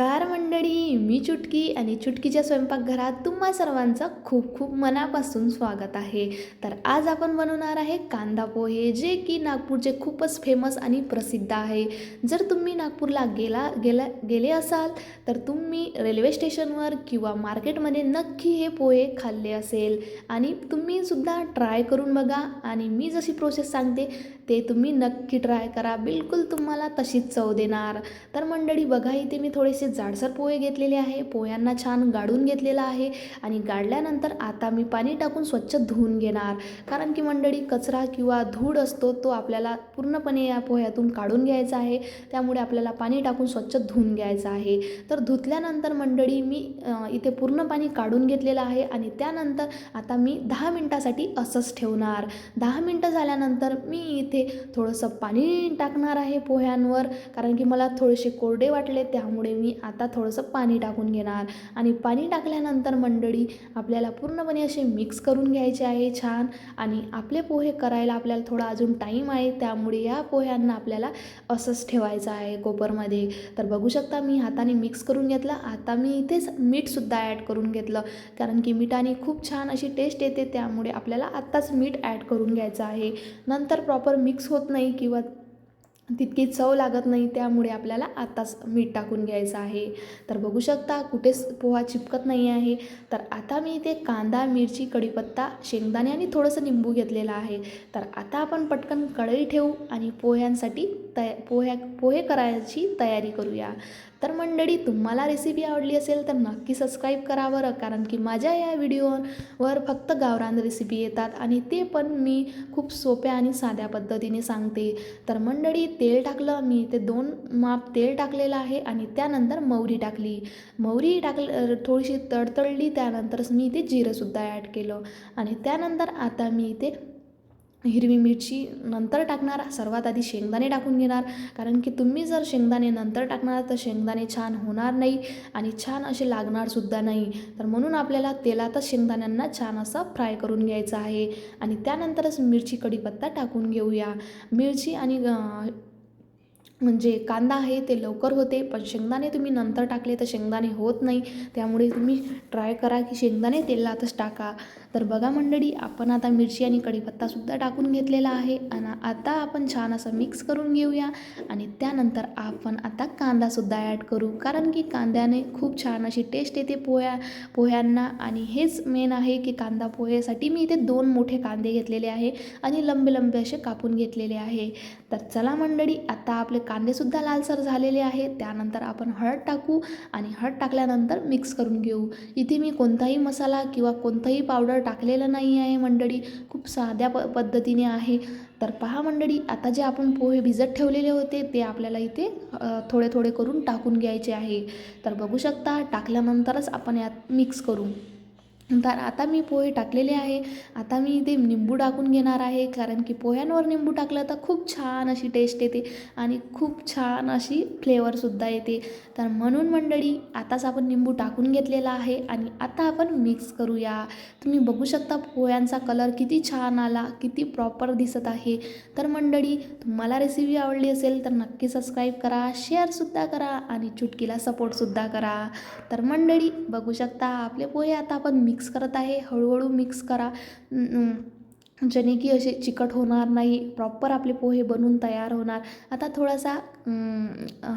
नमस्कार मंडळी मी चुटकी आणि चुटकीच्या स्वयंपाकघरात तुम्हा सर्वांचं खूप खूप मनापासून स्वागत आहे. तर आज आपण बनवणार आहे कांदा पोहे जे की नागपूरचे खूपच फेमस आणि प्रसिद्ध आहे. जर तुम्ही नागपूरला गेला गेला गेले असाल तर तुम्ही रेल्वे स्टेशनवर किंवा मार्केटमध्ये नक्की हे पोहे खाल्ले असेल. आणि तुम्हीसुद्धा ट्राय करून बघा. आणि मी जशी प्रोसेस सांगते ते तुम्ही नक्की ट्राय करा. बिलकुल तुम्हाला तशीच चव देणार. तर मंडळी बघा इथे मी थोडेसे जाडसर पोहे घेतलेले आहे. पोह्यांना छान गाडून घेतलेला आहे आणि गाडल्यानंतर आता मी पाणी टाकून स्वच्छ धुवून घेणार. कारण की मंडळी कचरा किंवा धूळ असतो तो आपल्याला पूर्णपणे या पोह्यातून काढून घ्यायचा आहे. त्यामुळे आपल्याला पाणी टाकून स्वच्छ धुवून घ्यायचं आहे. तर धुतल्यानंतर मंडळी मी इथे पूर्ण पाणी काढून घेतलेलं आहे आणि त्यानंतर आता मी दहा मिनटासाठी असंच ठेवणार. दहा मिनटं झाल्यानंतर मी इथे थोडंसं पाणी टाकणार आहे पोह्यांवर कारण की मला थोडेसे कोरडे वाटले त्यामुळे मी आता थोडंसं पाणी टाकून घेणार. आणि पाणी टाकल्यानंतर मंडळी आपल्याला पूर्णपणे असे मिक्स करून घ्यायचे आहे छान. आणि आपले पोहे करायला आपल्याला थोडा अजून टाईम आहे त्यामुळे या पोह्यांना आपल्याला असंच ठेवायचं आहे कोपरमध्ये. तर बघू शकता मी हाताने मिक्स करून घेतलं. आता मी इथेच मीठसुद्धा ॲड करून घेतलं कारण की मिठाने खूप छान अशी टेस्ट येते त्यामुळे आपल्याला आत्ताच मीठ ॲड करून घ्यायचं आहे. नंतर प्रॉपर मिक्स होत नाही किंवा तितकी चव लागत नाही त्यामुळे आपल्याला आताच मीठ टाकून घ्यायचं आहे. तर बघू शकता कुठेच पोहा चिपकत नाही आहे. तर आता मी इथे कांदा मिरची कढीपत्ता शेंगदाणे आणि थोडंसं निंबू घेतलेलं आहे. तर आता आपण पटकन कढई ठेवू आणि पोह्यांसाठी तया पोह्या पोहे करायची तयारी करूया. तर मंडळी तुम्हाला रेसिपी आवडली असेल तर नक्की सबस्क्राईब करा बरं कारण की माझ्या या व्हिडिओवर फक्त गावरान रेसिपी येतात आणि ते पण मी खूप सोप्या आणि साध्या पद्धतीने सांगते. तर मंडळी तेल टाकलं मी ते दोन माप तेल टाकलेलं आहे आणि त्यानंतर मौरी टाकली. मौरी टाकलं थोडीशी तडतडली त्यानंतरच मी इथे जिरंसुद्धा ॲड केलं. आणि त्यानंतर आता मी इथे हिरवी मिरची नंतर टाकणार सर्वात आधी शेंगदाणे टाकून घेणार. कारण की तुम्ही जर शेंगदाणे नंतर टाकणार तर शेंगदाणे छान होणार नाही आणि छान असे लागणारसुद्धा नाही. तर म्हणून आपल्याला तेलातच शेंगदाण्यांना छान असं फ्राय करून घ्यायचं आहे. आणि त्यानंतरच मिरची कढीपत्ता टाकून घेऊया. मिरची आणि म्हणजे कांदा आहे ते लवकर होते पण शेंगदाणे तुम्ही नंतर टाकले तर शेंगदाणे होत नाही. त्यामुळे तुम्ही ट्राय करा की शेंगदाणे तेलातच टाका. तर बघा मंडळी आपण आता मिरची आणि कढीपत्तासुद्धा टाकून घेतलेला आहे आणि आता आपण छान असं मिक्स करून घेऊया आणि त्यानंतर आपण आता कांदासुद्धा ॲड करू. कारण की कांद्याने खूप छान अशी टेस्ट येते पोह्या पोह्यांना आणि हेच मेन आहे की कांदा पोह्यासाठी मी इथे दोन मोठे कांदे घेतलेले आहे आणि लंबे लंबे असे कापून घेतलेले आहे. तर चला मंडळी आता आपले कांदेसुद्धा लालसर झालेले आहे त्यानंतर आपण हळद टाकू आणि हळद टाकल्यानंतर मिक्स करून घेऊ. इथे मी कोणताही मसाला किंवा कोणताही पावडर टाकलेलं नाही आहे मंडळी. खूप साध्या प पद्धतीने आहे. तर पहा मंडळी आता जे आपण पोहे भिजत ठेवलेले होते ते आपल्याला इथे थोडे थोडे करून टाकून घ्यायचे आहे. तर बघू शकता टाकल्यानंतरच आपण यात मिक्स करू. तर आता मी पोहे टाकलेले आहे. आता मी इथे निंबू टाकून घेणार आहे. कारण की पोह्यांवर निंबू टाकलं तर खूप छान अशी टेस्ट येते आणि खूप छान अशी फ्लेवरसुद्धा येते. तर म्हणून मंडळी आताच आपण निंबू टाकून घेतलेला आहे आणि आता आपण मिक्स करूया. तुम्ही बघू शकता पोह्यांचा कलर किती छान आला किती प्रॉपर दिसत आहे. तर मंडळी तुम्हाला रेसिपी आवडली असेल तर नक्की सबस्क्राईब करा शेअरसुद्धा करा आणि चुटकीला सपोर्टसुद्धा करा. तर मंडळी बघू शकता आपले पोहे आता आपण मिक्स मिक्स करत आहे हळूहळू मिक्स करा. जेणे की असे चिकट होणार नाही प्रॉपर आपले पोहे बनून तयार होणार. आता थोडासा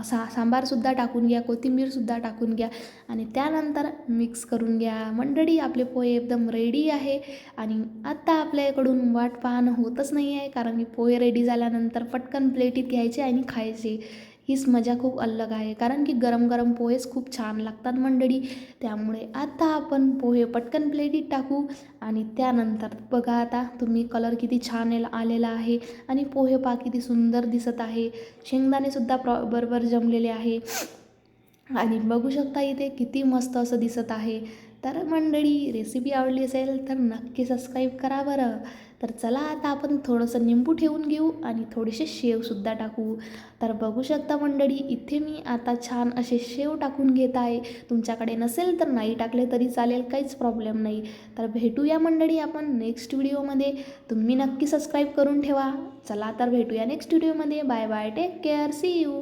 सा सांबारसुद्धा टाकून घ्या कोथिंबीरसुद्धा टाकून घ्या आणि त्यानंतर मिक्स करून घ्या. मंडळी आपले पोहे एकदम रेडी आहे आणि आत्ता आपल्याकडून वाट पाहणं होतच नाही आहे कारण की पोहे रेडी झाल्यानंतर पटकन प्लेटीत घ्यायचे आणि खायचे. हीच मजा खूप अलग आहे. कारण की गरम गरम पोहेच खूप छान लागतात मंडळी. त्यामुळे आता आपण पोहे पटकन प्लेटीत टाकू आणि त्यानंतर बघा आता तुम्ही कलर किती छान आलेला आहे आणि पोहे पा किती सुंदर दिसत आहे. शेंगदाणेसुद्धा प्रॉ बरोबर जमलेले आहे. आणि बघू शकता इथे किती मस्त असं दिसत आहे. तर मंडळी रेसिपी आवडली असेल तर नक्की सबस्क्राईब करा बरं. तर चला आता आपण थोडंसं निंबू ठेवून घेऊ आणि थोडेसे शेवसुद्धा टाकू. तर बघू शकता मंडळी इथे मी आता छान असे शेव टाकून घेत आहे. तुमच्याकडे नसेल तर नाही टाकले तरी चालेल काहीच प्रॉब्लेम नाही. तर भेटूया मंडळी आपण नेक्स्ट व्हिडिओमध्ये तुम्ही नक्की सबस्क्राईब करून ठेवा. चला तर भेटूया नेक्स्ट व्हिडिओमध्ये bye bye take care see you